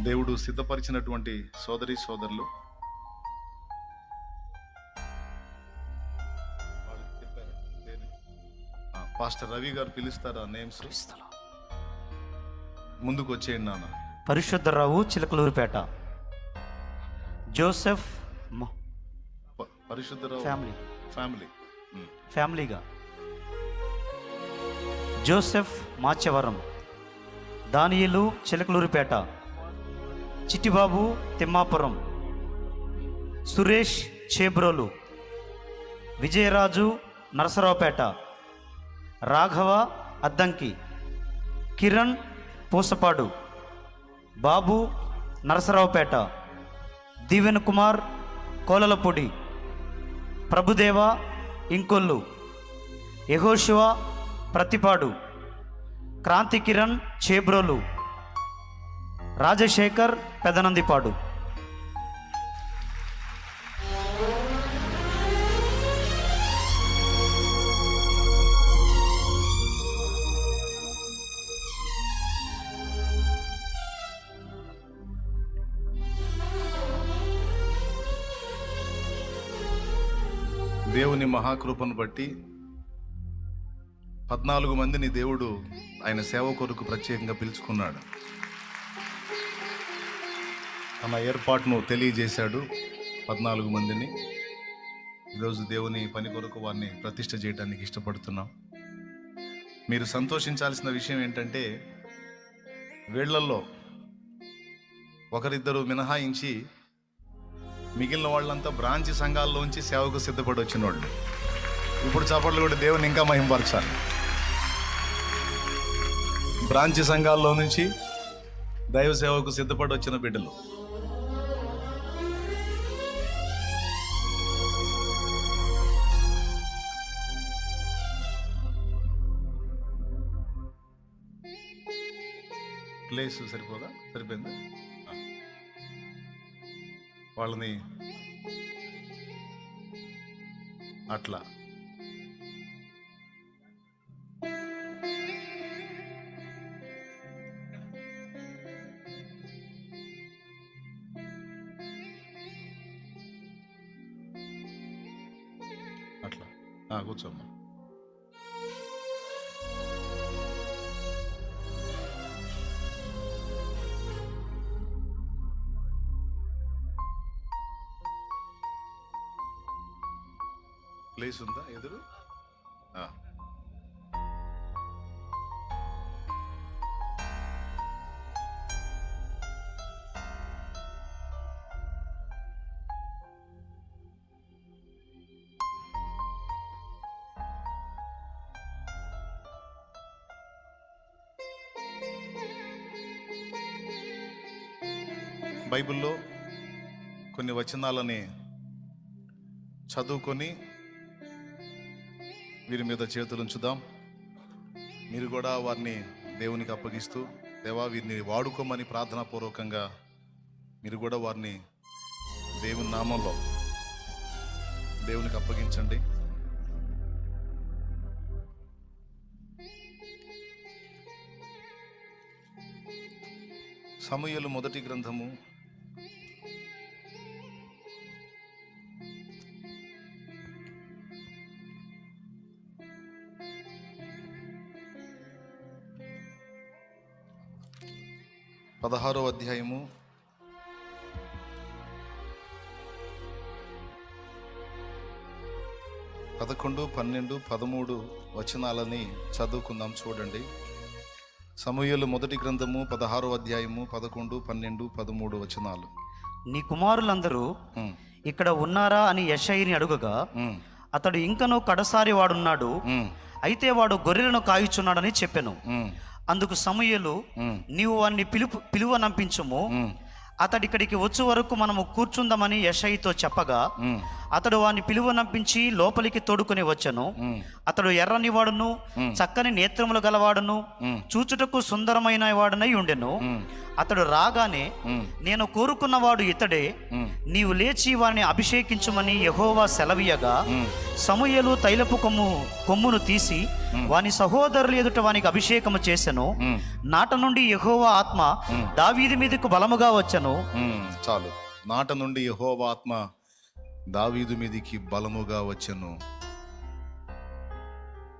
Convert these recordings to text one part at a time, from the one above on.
దేవుడు సిద్ధపరిచినటువంటి సోదరి సోదరులు పాస్టర్ రవి గారు పిలుస్తారా నేమ్స్. ముందుకు వచ్చేయండి నాన్న. Parishuddharao Chilakaluripet. Joseph Parishuddharao family family. ఫ్యామిలీగా Joseph Machavaram. దానియేలు చిలకలూరుపేట. చిట్టిబాబు తిమ్మాపురం. సురేష్ చేబ్రోలు. విజయరాజు నరసరావుపేట. రాఘవ అద్దంకి. కిరణ్ పూసపాడు. బాబు నరసరావుపేట. దీవెన్ కుమార్ కోలలపొడి. ప్రభుదేవ ఇంకొల్లు. యహోశివ ప్రతిపాడు. క్రాంతి కిరణ్ చేబ్రోలు. రాజశేఖర్ పెదనందిపాడు. దేవుని మహాకృపను బట్టి పద్నాలుగు మందిని దేవుడు ఆయన సేవ కొరకు ప్రత్యేకంగా పిలుచుకున్నాడు. తన ఏర్పాటును తెలియజేశాడు పద్నాలుగు మందిని. ఈరోజు దేవుని పని కొరకు వారిని ప్రతిష్ట చేయడానికి ఇష్టపడుతున్నాం. మీరు సంతోషించాల్సిన విషయం ఏంటంటే వీళ్ళల్లో ఒకరిద్దరు మినహాయించి మిగిలిన వాళ్ళంతా బ్రాంచి సంఘాల్లోంచి సేవకు సిద్ధపడి వచ్చిన వాళ్ళు ఇప్పుడు చప్పట్లు కూడా దేవుని ఇంకా మహింపరచాలి. బ్రాంచి సంఘాల్లో నుంచి దైవ సేవకు సిద్ధపడి వచ్చిన బిడ్డలు. ప్లేస్ సరిపోదా? సరిపోయిందా? వాళ్ళని అట్లా. అట్లా. కూర్చోమ్మా. ప్లేస్ ఉందా ఎదురు ఆ. బైబిల్లో కొన్ని వచనాలని చదువుకొని వీరి మీద చేతులు ఉంచుదాం. మీరు కూడా వారిని దేవునికి అప్పగిస్తూ దేవా వీరిని వాడుకోమని ప్రార్థనాపూర్వకంగా మీరు కూడా వారిని దేవుని నామంలో దేవునికి అప్పగించండి. సమయలు మొదటి గ్రంథము పదహారో అధ్యాయము. పదకొండు పన్నెండు పదమూడు వచనాలని చదువుకుందాం చూడండి. సమూహలు మొదటి గ్రంథము పదహారో అధ్యాయము పదకొండు పన్నెండు పదమూడు వచనాలు. నీ కుమారులందరూ ఇక్కడ ఉన్నారా అని యశయిని అడుగగా అతడు ఇంకనూ కడసారి వాడున్నాడు. అయితే వాడు గొర్రెలను కాయుచున్నాడని చెప్పెను. అందుకు సమూయేలు నీవు వారిని పిలుపు పిలువనంపించుము ఉమ్, అతడి ఇక్కడికి వచ్చే వరకు మనము కూర్చుందామని యషయితో చెప్పగా అతడు వాని పిలువనంపించి లోపలికి తోడుకొని వచ్చెను. అతడు ఎర్రని వాడును చక్కని నేత్రములు గలవాడును. చూచుటకు సుందరమైన వాడనై ఉండెను. అతడు రాగానే నేను కోరుకున్నవాడు ఇతడే నీవు లేచి వారిని అభిషేకించుమని యహోవా సెలవీయగా. సమూయేలు తైలపు కొమ్ము కొమ్మును తీసి వాని సహోదరులు ఎదుట వానికి అభిషేకము చేసెను. ఉమ్, నాట నుండి యహోవా ఆత్మ దావీది మీదకు బలముగా వచ్చెను. చాలు. నాట నుండి యెహోవా ఆత్మ దావీదు మీదికి బలముగా వచ్చెను.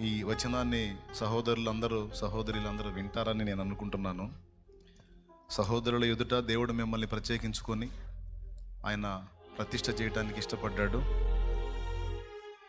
ఈ వచనాన్ని సహోదరులందరూ సహోదరులందరూ వింటారని నేను అనుకుంటున్నాను. సహోదరుల ఎదుట దేవుడు మిమ్మల్ని ప్రత్యేకించుకొని ఆయన ప్రతిష్ట చేయడానికి ఇష్టపడ్డాడు.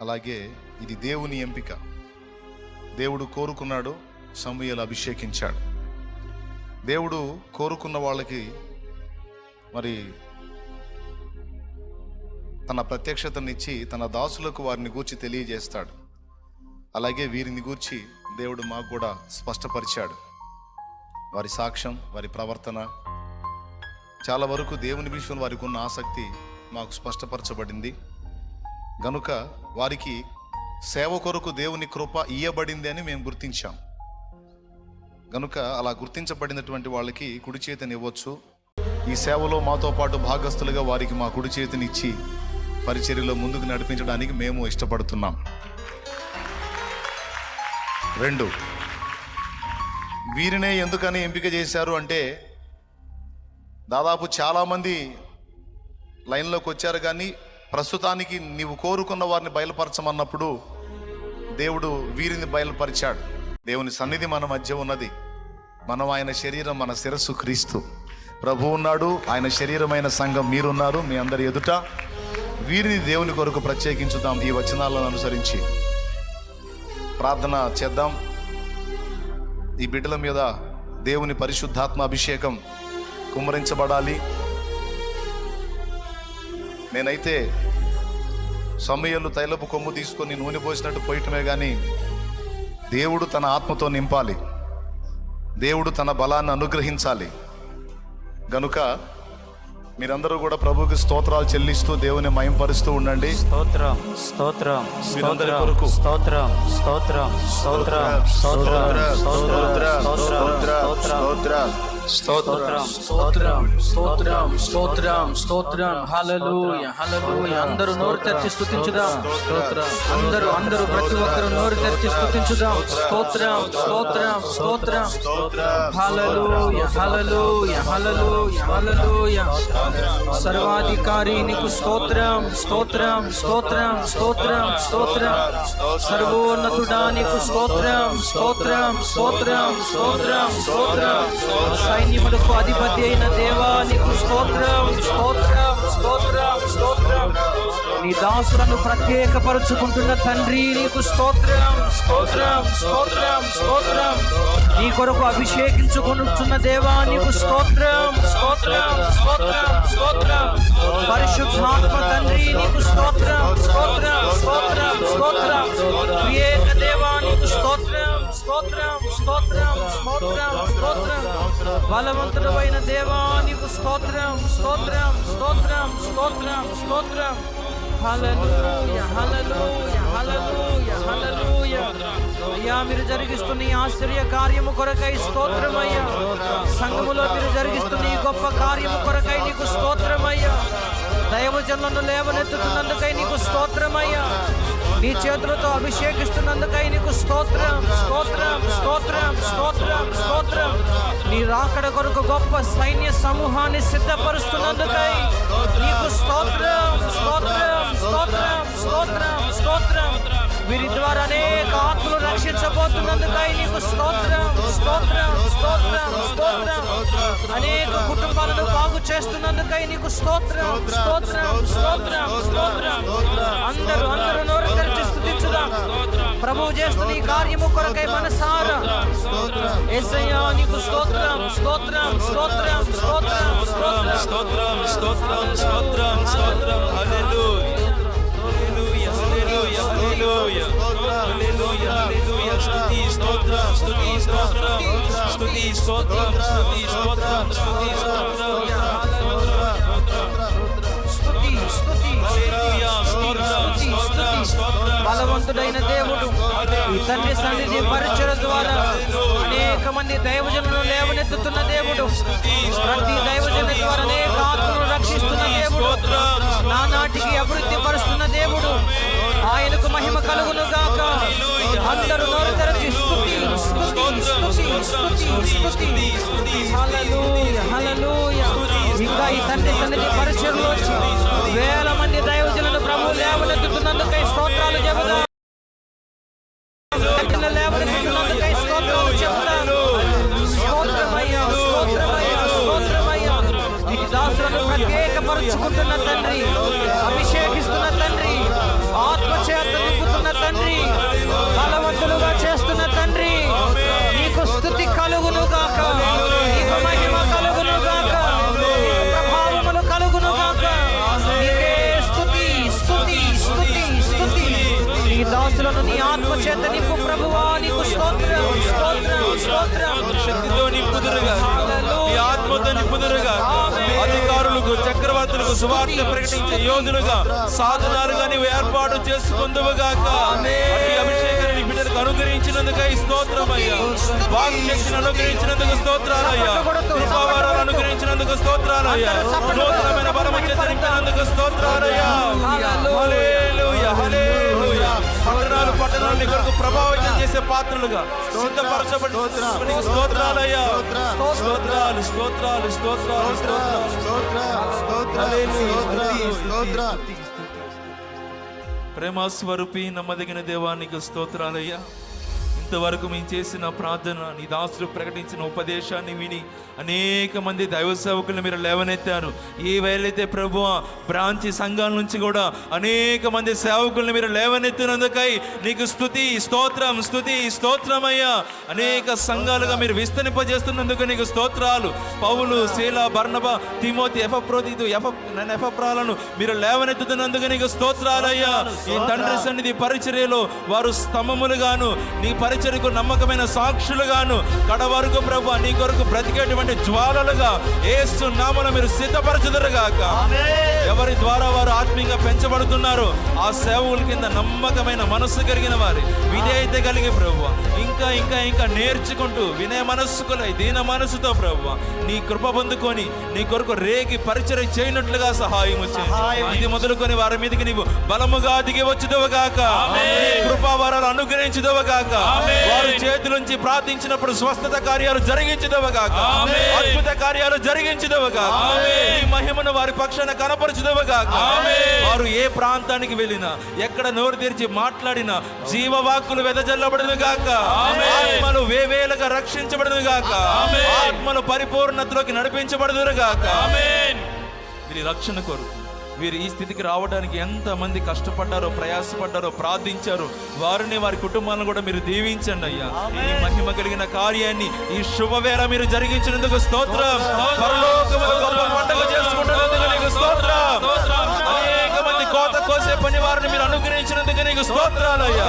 అలాగే ఇది దేవుని ఎంపిక. దేవుడు కోరుకున్నాడు సమూయలు అభిషేకించాడు. దేవుడు కోరుకున్న వాళ్ళకి మరి తన ప్రత్యక్షతనిచ్చి తన దాసులకు వారిని గూర్చి తెలియజేస్తాడు. అలాగే వీరిని గూర్చి దేవుడు మాకు కూడా స్పష్టపరిచాడు. వారి సాక్ష్యం వారి ప్రవర్తన. చాలా వరకు దేవుని విషయం వారికి ఉన్న ఆసక్తి మాకు స్పష్టపరచబడింది. గనుక వారికి సేవ కొరకు దేవుని కృప ఇయ్యబడింది అని మేము గుర్తించాం. గనుక అలా గుర్తించబడినటువంటి వాళ్ళకి కుడి చేతిని ఇవ్వచ్చు. ఈ సేవలో మాతో పాటు భాగస్థులుగా వారికి మా కుడి చేతిని ఇచ్చి పరిచర్యలో ముందుకు నడిపించడానికి మేము ఇష్టపడుతున్నాం. రెండు వీరినే ఎందుకని ఎంపిక చేశారు అంటే దాదాపు చాలామంది లైన్లోకి వచ్చారు కానీ ప్రస్తుతానికి నీవు కోరుకున్న వారిని బయలుపరచమన్నప్పుడు దేవుడు వీరిని బయలుపరిచాడు. దేవుని సన్నిధి మన మధ్య ఉన్నది. మనం ఆయన శరీరం మన శిరస్సు క్రీస్తు. ప్రభు ఉన్నాడు ఆయన శరీరమైన సంఘం మీరున్నారు మీ అందరి ఎదుట. వీరిని దేవుని కొరకు ప్రత్యేకించుదాం. ఈ వచనాలను అనుసరించి ప్రార్థన చేద్దాం. ఈ బిడ్డల మీద దేవుని పరిశుద్ధాత్మ అభిషేకం కుమ్మరించబడాలి. నేనైతే సమయలు తైలపు కొమ్ము తీసుకొని నూనె పోసినట్టు పోయటమే కానీ దేవుడు తన ఆత్మతో నింపాలి. దేవుడు తన బలాన్ని అనుగ్రహించాలి. గనుక మీరందరూ కూడా ప్రభువుకి స్తోత్రాలు చెల్లిస్తూ దేవుని మయంపరుస్తూ ఉండండి స్తోత్రం స్తోత్రం మీరందరి స్తోత్రం. స్తోత్రం స్తోత్రం స్తోత్రం స్తోత్రం స్తోత్రం స్తోత్రం స్తోత్రం స్తోత్రం స్తోత్రం స్తోత్రం హల్లెలూయా అందరూ నోరు తెరిచి స్తుతించుదాం స్తోత్రం అందరూ అందరూ ప్రతి ఒక్కరు నోరు తెరిచి స్తుతించుదాం స్తోత్రం స్తోత్రం స్తోత్రం సర్వాధికారి నీకు స్తోత్రం స్తోత్రం స్తోత్రం స్తోత్రం స్తోత్రం సర్వోన్నతుడా నీకు స్తోత్రం స్తోత్రం స్తోత్రం స్తోత్రం స్తోత్రం సైన్యములకు అధిపతి అయిన దేవా నీకు స్తోత్రం స్తోత్రం స్తోత్రం స్తోత్రం నీ దాసులను ప్రత్యేకపరుచుకుంటున్న తండ్రి నీకు స్తోత్రం స్తోత్రం స్తోత్రం స్తోత్రం నీ కొరకు అభిషేకించుకుంటున్న దేవా నీకు స్తోత్రం స్తోత్రం స్తోత్రం స్తోత్రం పరిశుద్ధాత్మ తండ్రి నీకు స్తోత్రం స్తోత్రం స్తోత్రం స్తోత్రం వివేక దేవా నీకు స్తోత్రం స్తోత్రం స్తోత్రం స్తోత్రం స్తోత్రం బలవంతుడు దేవా నీకు స్తోత్రం స్తోత్రం స్తోత్రం స్తోత్రం స్తోత్రం హల్లెలూయా హల్లెలూయా హల్లెలూయా హల్లెలూయా అయ్యా మీరు జరిగిస్తున్న ఈ ఆశ్చర్య కార్యము కొరకై స్తోత్రమయ్యా సంఘములో మీరు జరిగిస్తున్న ఈ గొప్ప కార్యము కొరకై నీకు స్తోత్రమయ్యా దైవజనులను లేవనెత్తుతున్నందుకై నీకు స్తోత్రమయ్యా నీ చేతులతో అభిషేకిస్తున్నందుకై నీకు స్తోత్రం స్తోత్రం స్తోత్రం స్తోత్రం స్తోత్రం. నీ రాకడ కొరకు గొప్ప సైన్య సమూహాన్ని సిద్ధపరుస్తున్నందుకై నీకు స్తోత్రం స్తోత్రం స్తోత్రం స్తోత్రం స్తోత్రం. వీరి ద్వారా అనేక రక్షించబోతున్నందుకై నీకు స్తోత్రం స్తోత్రం స్తోత్రం స్తోత్రం అనేక కుటుంబాలను బాగు చేస్తున్నందుకై నీకు స్తోత్రం స్తోత్రం స్తోత్రం స్తోత్రం అందరూ అందరూ నోరు తెరిచి స్తుతించుదాం ప్రభువు చేస్తున్న ఈ కార్యము కొరకై మనసారా యేసయ్యా నీకు స్తోత్రం స్తోత్రం స్తోత్రం స్తోత్రం స్తోత్రం స్తోత్రం స్తోత్రం స్తోత్రం స్తోత్రం స్తుతి స్తోత్రం స్తుతి స్తోత్రం స్తుతి స్తుతి స్తోత్రం స్తోత్రం బలవంతుడైన దేవుడు ఈ తండ్రి సన్నిధి పరిచయ ద్వారా అనేక మంది దైవజనులు లేవనెత్తుతున్న దేవుడు ప్రతి దైవజన ద్వారా అనేక ఆత్మలను రక్షిస్తున్న దేవుడు నానాటికి అభివృద్ధి పరుస్తున్న దేవుడు ఆయనకు మహిమ కలుగును గాక అందరూ నోరు తెరచి ఇంకా ఈ తండ్రి సన్నిధి పరిచయంలో వేల మంది దైవజనులు ప్రభు లేవనెత్తుతున్నందుకై స్తోత్రాలు చెబుదా. దాసులను నీ ఆత్మ చేత నింపు ప్రభువా నీకు స్తోత్రం స్తోత్రం స్తోత్రం శక్తితో నింపుదురుగా ఆత్మతో నింపుదురుగా అధికారులకు చక్రవర్తులకు సువార్త ప్రకటించే యోధులుగా సాధనాలుగా నీవు ఏర్పాటు చేసుకుందువుగాక. అభిషేకాన్ని బిడ్డలకు అనుగ్రహించినందుకై స్తోత్రమయ్యా. వాక్శక్తిని అనుగ్రహించినందుకు స్తోత్రాలయ్యా. కృపావరాలు అనుగ్రహించినందుకు స్తోత్రాలయ్యా. నూతనమైన బలము చేత నింపినందుకు స్తోత్రాలయ్యా. హల్లెలూయా హల్లెలూయా పట్టణాలు పట్టణాలు నీ కొరకు ప్రభావితం చేసే పాత్రలుగా సిద్ధపరచబడి స్తోత్రాలయ్యా. స్తోత్రాలు. స్తోత్రాలు స్తోత్రాలు స్తోత్రాలు. ప్రేమ స్వరూపి నమ్మదగిన దేవానికి స్తోత్రాలయ్యా. ఇంతవరకు మేము చేసిన ప్రార్థన నీ దాసులు ప్రకటించిన ఉపదేశాన్ని విని అనేక మంది దైవ సేవకులను మీరు లేవనెత్తారు. ఏ వేలైతే ప్రభు బ్రాంచి సంఘాల నుంచి కూడా అనేక మంది సేవకులను మీరు లేవనెత్తినందుకై నీకు స్థుతి స్తోత్రం స్థుతి స్తోత్రమయ్యా. అనేక సంఘాలుగా మీరు విస్తరింపజేస్తున్నందుకు నీకు స్తోత్రాలు. పౌలు శీల బర్ణబ తిమోతి ఎఫప్రోతితు ఎఫ ఎఫప్రాలను మీరు లేవనెత్తుతున్నందుకు నీకు స్తోత్రాలయ్యా. ఈ తండ్రి సన్నిధి పరిచర్యలో వారు స్తంభములుగాను నీ పరిచర్యకు నమ్మకమైన సాక్షులుగాను కడ వరకు ప్రభు నీ కొరకు బ్రతికేటువంటి జ్వాలలుగా ఏసు నామన మీరు సిద్ధపరచుదరుగాక. ఎవరి ద్వారా వారు ఆత్మీయంగా పెంచబడుతున్నారు ఆ సేవకుల కింద నమ్మకమైన మనస్సు కలిగిన వారి విధేయత కలిగి ప్రభు. ఇంకా ఇంకా ఇంకా నేర్చుకుంటూ వినయ మనస్సుకులై దీన మనస్సుతో ప్రభు. నీ కృప పొందుకొని నీ కొరకు రేగి పరిచయం చేయనట్లుగా సహాయం చేయండి ఇది మొదలుకొని వారి మీదకి నీవు బలముగా దిగి వచ్చుదవగాక. కృపావరాలు అనుగ్రహించుదవగాక. వారి చేతులుంచి ప్రార్థించినప్పుడు స్వస్థత కార్యాలు జరిగించుదవగాక. అద్భుత కార్యాలు జరిగించుదవగాక. ఈ మహిమను వారి పక్షాన కనపరచుదవగాక. వారు ఏ ప్రాంతానికి వెళ్ళినా ఎక్కడ నోరు తెరిచి మాట్లాడినా జీవవాక్కులు వెదజల్లబడును గాక ఆత్మలు వేవేలుగా రక్షించబడును గాక ఆత్మలు పరిపూర్ణతలోకి నడిపించబడును గాక రక్షణ కొరకు. వీరు ఈ స్థితికి రావడానికి ఎంత మంది కష్టపడ్డారో ప్రయాసపడ్డారో ప్రార్థించారో వారిని వారి కుటుంబాలను కూడా మీరు దీవించండి అయ్యా. ఈ మహిమ కలిగిన కార్యాన్ని ఈ శుభవేళ మీరు జరిగించినందుకు స్తోత్రం. పండుగ చేసుకుంటున్నందుకు నీకు స్తోత్రం. అనేక మంది కోత కోసే పని వారిని మీరు అనుగ్రహించినందుకు నీకు స్తోత్రాలయ్యా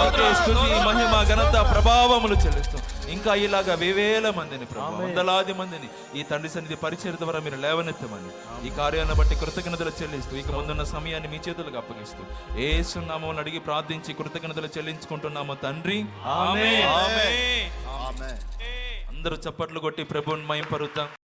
ఓకే, స్తుతి మహిమ ఘనత ప్రభావములు చెల్లిస్తాం. ఇంకా ఇలాగా వేవేల మందిని ప్రభు వందలాది మందిని ఈ తండ్రి సన్నిధి పరిచయ ద్వారా మీరు లేవనెత్తమని. ఈ కార్యాన్ని బట్టి కృతజ్ఞతలు చెల్లిస్తూ ఇక ముందున్న సమయాన్ని మీ చేతులకు అప్పగిస్తూ ఏ సున్నామని అడిగి ప్రార్థించి కృతజ్ఞతలు చెల్లించుకుంటున్నాము తండ్రి. ఆమేన్. అందరూ చప్పట్లు కొట్టి ప్రభుని మయం పరుతాం